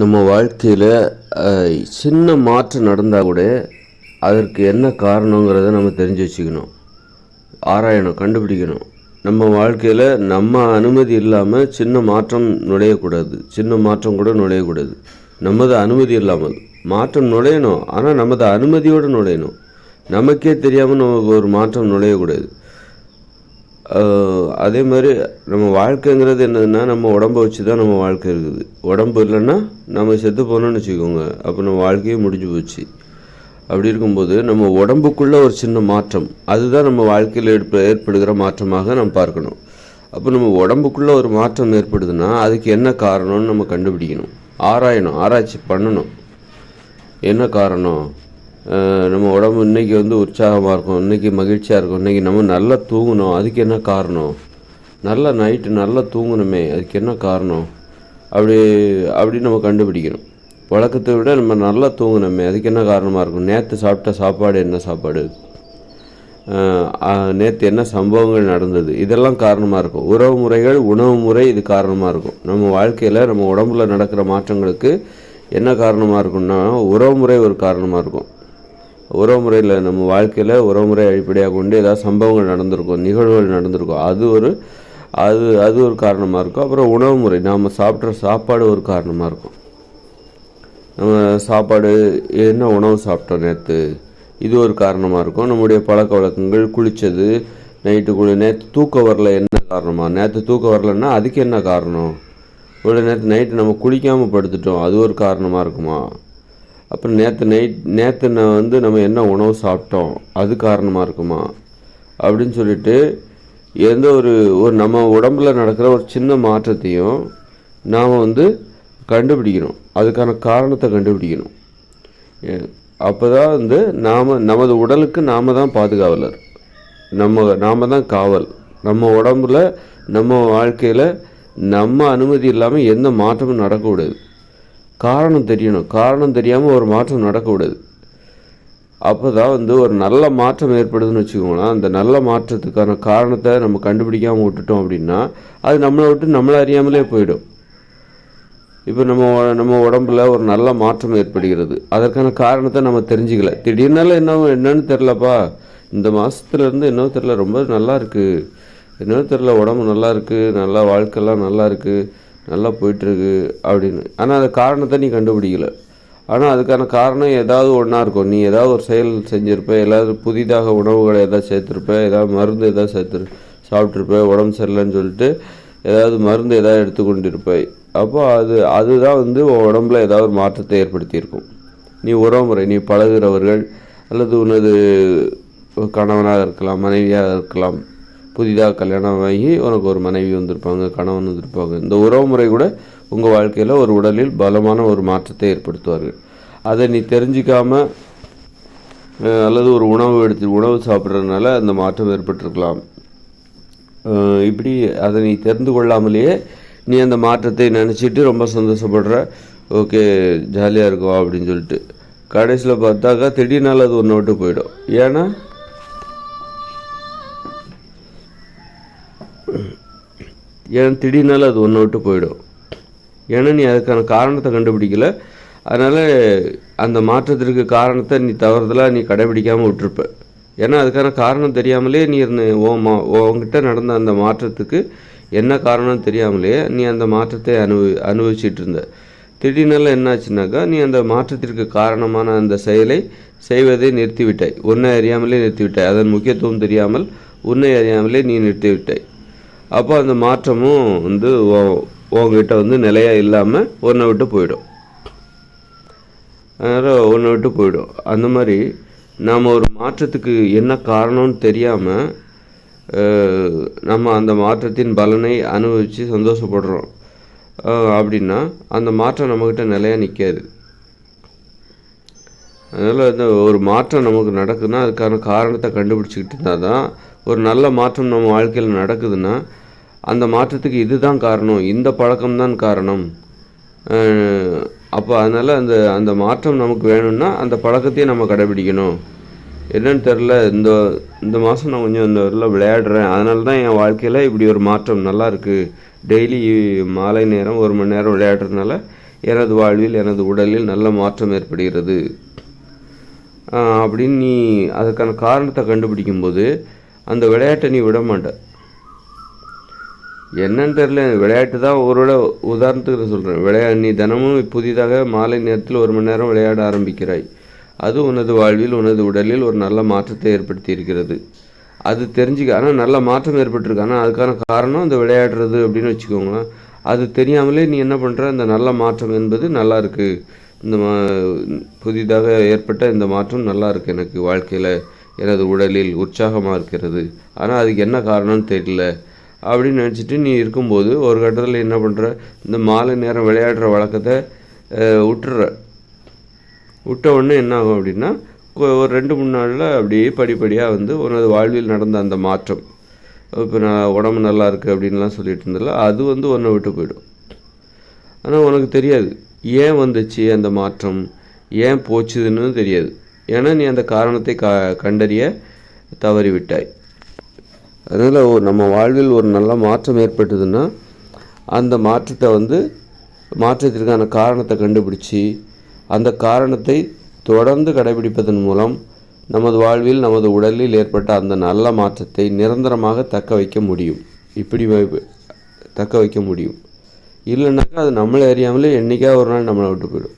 நம்ம வாழ்க்கையில் சின்ன மாற்றம் நடந்தால் கூட அதற்கு என்ன காரணங்கிறத நம்ம தெரிஞ்சு வச்சுக்கணும். ஆராயணும் கண்டுபிடிக்கணும். நம்ம வாழ்க்கையில் நம்ம அனுமதி இல்லாமல் சின்ன மாற்றம் நுழையக்கூடாது. சின்ன மாற்றம் கூட நுழையக்கூடாது. நமது அனுமதி இல்லாமல். மாற்றம் நுழையணும் ஆனால் நமது அனுமதியோடு நுழையணும். நமக்கே தெரியாமல் நமக்கு ஒரு மாற்றம் நுழையக்கூடாது. அதே மாதிரி நம்ம வாழ்க்கைங்கிறது என்னதுன்னா நம்ம உடம்ப வச்சு தான் நம்ம வாழ்க்கை இருக்குது. உடம்பு இல்லைன்னா நம்ம செத்து போனோம்னு வச்சுக்கோங்க. அப்போ நம்ம வாழ்க்கையே முடிஞ்சு போச்சு. அப்படி இருக்கும்போது நம்ம உடம்புக்குள்ள ஒரு சின்ன மாற்றம் அதுதான் நம்ம வாழ்க்கையில் ஏற்ப ஏற்படுகிற மாற்றமாக நம்ம பார்க்கணும். அப்போ நம்ம உடம்புக்குள்ள ஒரு மாற்றம் ஏற்படுதுன்னா அதுக்கு என்ன காரணம்னு நம்ம கண்டுபிடிக்கணும். ஆராயணும் ஆராய்ச்சி பண்ணணும். என்ன காரணம்? நம்ம உடம்பு இன்னைக்கு வந்து உற்சாகமாக இருக்கும். இன்னைக்கு மகிழ்ச்சியாக இருக்கும். இன்றைக்கி நம்ம நல்லா தூங்கணும். அதுக்கு என்ன காரணம்? நல்லா நைட்டு நல்லா தூங்கணுமே. அதுக்கு என்ன காரணம்? அப்படி அப்படி நம்ம கண்டுபிடிக்கணும். வழக்கத்தை விட நம்ம நல்லா தூங்கணுமே. அதுக்கு என்ன காரணமாக இருக்கும்? நேற்று சாப்பிட்ட சாப்பாடு என்ன சாப்பாடு? நேற்று என்ன சம்பவங்கள் நடந்தது? இதெல்லாம் காரணமாக இருக்கும். உறவு முறைகள் உணவு முறை இது காரணமாக இருக்கும். நம்ம வாழ்க்கையில் நம்ம உடம்புல நடக்கிற மாற்றங்களுக்கு என்ன காரணமாக இருக்கும்னா உறவு முறை ஒரு காரணமாக இருக்கும். உறவு முறையில் நம்ம வாழ்க்கையில் உறவுமுறை அடிப்படையாக கொண்டு ஏதாவது சம்பவங்கள் நடந்திருக்கும் நிகழ்வுகள் நடந்திருக்கும் அது ஒரு அது அது ஒரு காரணமாக இருக்கும். அப்புறம் உணவு முறை நாம் சாப்பிட்ற சாப்பாடு ஒரு காரணமாக இருக்கும். நம்ம சாப்பாடு என்ன உணவு சாப்பிட்டோம் நேற்று இது ஒரு காரணமாக இருக்கும். நம்முடைய பழக்க வழக்கங்கள் குளித்தது நைட்டு குளி நேற்று தூக்கம் வரல என்ன காரணமாக நேற்று தூக்கம் வரலன்னா அதுக்கு என்ன காரணம்? ஒரு நேற்று நைட்டு நம்ம குளிக்காமல் படுத்துட்டோம் அது ஒரு காரணமாக இருக்குமா? அப்புறம் நேற்று நைட் நேற்று நான் வந்து நம்ம என்ன உணவு சாப்பிட்டோம் அது காரணமாக இருக்குமா? அப்படின்னு சொல்லிட்டு எந்த ஒரு ஒரு நம்ம உடம்புல நடக்கிற ஒரு சின்ன மாற்றத்தையும் நாம் வந்து கண்டுபிடிக்கணும். அதுக்கான காரணத்தை கண்டுபிடிக்கணும். அப்போ தான் வந்து நாம் நமது உடலுக்கு நாம் தான் பாதுகாவலர். நம்ம நாம் தான் காவல். நம்ம உடம்புல நம்ம வாழ்க்கையில் நம்ம அனுமதி இல்லாமல் எந்த மாற்றமும் நடக்கக்கூடாது. காரணம் தெரியணும். காரணம் தெரியாமல் ஒரு மாற்றம் நடக்கக்கூடாது. அப்போ தான் வந்து ஒரு நல்ல மாற்றம் ஏற்படுதுன்னு வச்சுக்கோங்களேன். அந்த நல்ல மாற்றத்துக்கான காரணத்தை நம்ம கண்டுபிடிக்காமல் விட்டுட்டோம் அப்படின்னா அது நம்மளை விட்டு நம்மளை அறியாமலே போயிடும். இப்போ நம்ம நம்ம உடம்புல ஒரு நல்ல மாற்றம் ஏற்படுகிறது. அதற்கான காரணத்தை நம்ம தெரிஞ்சுக்கல. திடீர்னால என்ன என்னன்னு தெரிலப்பா இந்த மாதத்துலேருந்து என்னவோ தெரில ரொம்ப நல்லா இருக்குது என்னவோ தெரில உடம்பு நல்லா இருக்குது நல்லா வாழ்க்கைலாம் நல்லா இருக்குது நல்லா போயிட்டுருக்கு அப்படின்னு. ஆனால் அந்த காரணத்தை நீ கண்டுபிடிக்கல. ஆனால் அதுக்கான காரணம் ஏதாவது ஒன்றா இருக்கும். நீ ஏதாவது ஒரு செயல் செஞ்சுருப்ப ஏதாவது புதிதாக உணவுகளை எதாவது சேர்த்துருப்ப ஏதாவது மருந்து எதாவது சேர்த்து சாப்பிட்ருப்ப உடம்பு சரியில்லைன்னு சொல்லிட்டு ஏதாவது மருந்து ஏதாவது எடுத்துக்கொண்டிருப்பாய் அப்போ அது அதுதான் வந்து உடம்புல ஏதாவது ஒரு மாற்றத்தை ஏற்படுத்தியிருக்கும். நீ உறவுமுறை நீ பழகுறவர்கள் அல்லது உனது கணவனாக இருக்கலாம் மனைவியாக இருக்கலாம் புதிதாக கல்யாணம் ஆகி உனக்கு ஒரு மனைவி வந்திருப்பாங்க கணவன் வந்திருப்பாங்க. இந்த உறவுமுறை கூட உங்கள் வாழ்க்கையில் ஒரு உடலில் பலமான ஒரு மாற்றத்தை ஏற்படுத்துவார்கள். அதை நீ தெரிஞ்சிக்காம அல்லது ஒரு உணவு எடுத்து உணவு சாப்பிட்றதுனால அந்த மாற்றம் ஏற்பட்டிருக்கலாம். இப்படி அதை நீ தெரிந்து கொள்ளாமலேயே நீ அந்த மாற்றத்தை நினச்சிட்டு ரொம்ப சந்தோஷப்படுற. ஓகே ஜாலியாக இருக்கும் அப்படின்னு சொல்லிட்டு. கடைசியில் பார்த்தாக்கா திடீர்னால அது ஒன்று விட்டு போயிடும். ஏன்னா ஏன்னா திடீர்னால அது ஒன்று விட்டு போயிடும். ஏன்னா நீ அதுக்கான காரணத்தை கண்டுபிடிக்கல. அதனால் அந்த மாற்றத்திற்கு காரணத்தை நீ தவறுதலாக நீ கடைபிடிக்காமல் விட்டுருப்ப. ஏன்னா அதுக்கான காரணம் தெரியாமலே நீ இருந்த ஓ மா உங்ககிட்ட நடந்த அந்த மாற்றத்துக்கு என்ன காரணம் தெரியாமலே நீ அந்த மாற்றத்தை அனுபவி அனுபவிச்சிட்டு இருந்த திடீர்னால என்னாச்சுனாக்கா நீ அந்த மாற்றத்திற்கு காரணமான அந்த செயலை செய்வதை நிறுத்திவிட்டாய். உன்னை அறியாமலே நிறுத்திவிட்டாய். அதன் முக்கியத்துவம் தெரியாமல் உன்னை அறியாமலே நீ நிறுத்திவிட்டாய். அப்போ அந்த மாற்றமும் வந்து உங்ககிட்ட வந்து நிலையாக இல்லாமல் ஒன்றை விட்டு போயிடும். அதனால் ஒன்று விட்டு போயிடும். அந்த மாதிரி நாம் ஒரு மாற்றத்துக்கு என்ன காரணம்னு தெரியாமல் நம்ம அந்த மாற்றத்தின் பலனை அனுபவித்து சந்தோஷப்படுறோம். அப்படின்னா அந்த மாற்றம் நம்மக்கிட்ட நிலையாக நிற்காது அதனால் இந்த ஒரு மாற்றம் நமக்கு நடக்குதுன்னா அதுக்கான காரணத்தை கண்டுபிடிச்சிக்கிட்டு இருந்தால் தான் ஒரு நல்ல மாற்றம் நம்ம வாழ்க்கையில் நடக்குதுன்னா அந்த மாற்றத்துக்கு இதுதான் காரணம் இந்த பழக்கம்தான் காரணம். அப்போ அதனால் அந்த அந்த மாற்றம் நமக்கு வேணும்னா அந்த பழக்கத்தையும் நம்ம கடைபிடிக்கணும். என்னன்னு தெரில இந்த இந்த மாதம் நான் கொஞ்சம் இந்த இதில் விளையாடுறேன். அதனால தான் என் வாழ்க்கையில் இப்படி ஒரு மாற்றம் நல்லா இருக்குது டெய்லி மாலை நேரம் ஒரு மணி நேரம் விளையாடுறதுனால எனது வாழ்வில் எனது உடலில் நல்ல மாற்றம் ஏற்படுகிறது. அப்படின்னு நீ அதுக்கான காரணத்தை கண்டுபிடிக்கும்போது அந்த விளையாட்டை நீ விட மாட்ட. என்னன்னு தெரியல விளையாட்டு தான் ஒரு விட உதாரணத்துக்கு சொல்கிறேன் விளையா நீ தினமும் புதிதாக மாலை நேரத்தில் ஒரு மணி நேரம் விளையாட ஆரம்பிக்கிறாய். அது உனது வாழ்வில் உனது உடலில் ஒரு நல்ல மாற்றத்தை ஏற்படுத்தி இருக்கிறது அது தெரிஞ்சுக்க ஆனால் நல்ல மாற்றம் ஏற்பட்டிருக்கு. ஆனால் அதுக்கான காரணம் அந்த விளையாடுறது அப்படின்னு வச்சுக்கோங்களேன். அது தெரியாமலே நீ என்ன பண்ணுற அந்த நல்ல மாற்றம் என்பது நல்லா இருக்குது இந்த மா புதிதாக ஏற்பட்ட இந்த மாற்றம் நல்லா இருக்கு எனக்கு வாழ்க்கையில். எனது உடலில் உற்சாகமாக இருக்கிறது. ஆனால் அதுக்கு என்ன காரணம்னு தெரியல. அப்படின்னு நினச்சிட்டு நீ இருக்கும்போது ஒரு கட்டத்தில் என்ன பண்ணுற இந்த மாலை நேரம் விளையாடுற வழக்கத்தை விட்டுற விட்ட உடனே என்ன ஆகும் அப்படின்னா ஒரு ரெண்டு மூணு நாளில் அப்படியே படிப்படியாக வந்து உனது வாழ்வில் நடந்த அந்த மாற்றம். இப்போ நான் உடம்பு நல்லா இருக்குது அப்படின்லாம் சொல்லிட்டு இருந்தல அது வந்து உன்னை விட்டு போயிடும். ஆனால் உனக்கு தெரியாது. ஏன் வந்துச்சு அந்த மாற்றம்? ஏன் போச்சுதுன்னு தெரியாது. ஏன்னா நீ அந்த காரணத்தை க கண்டறிய தவறிவிட்டாய். அதனால் நம்ம வாழ்வில் ஒரு நல்ல மாற்றம் ஏற்பட்டதுன்னா அந்த மாற்றத்தை வந்து மாற்றத்திற்கான காரணத்தை கண்டுபிடிச்சி அந்த காரணத்தை தொடர்ந்து கடைபிடிப்பதன் மூலம் நமது வாழ்வில் நமது உடலில் ஏற்பட்ட அந்த நல்ல மாற்றத்தை நிரந்தரமாக தக்க வைக்க முடியும். இப்படி தக்க வைக்க முடியும். இல்லைனாக்கா அது நம்மளை அறியாமலே என்றைக்கா ஒரு நாள் நம்மளை விட்டு போயிடும்.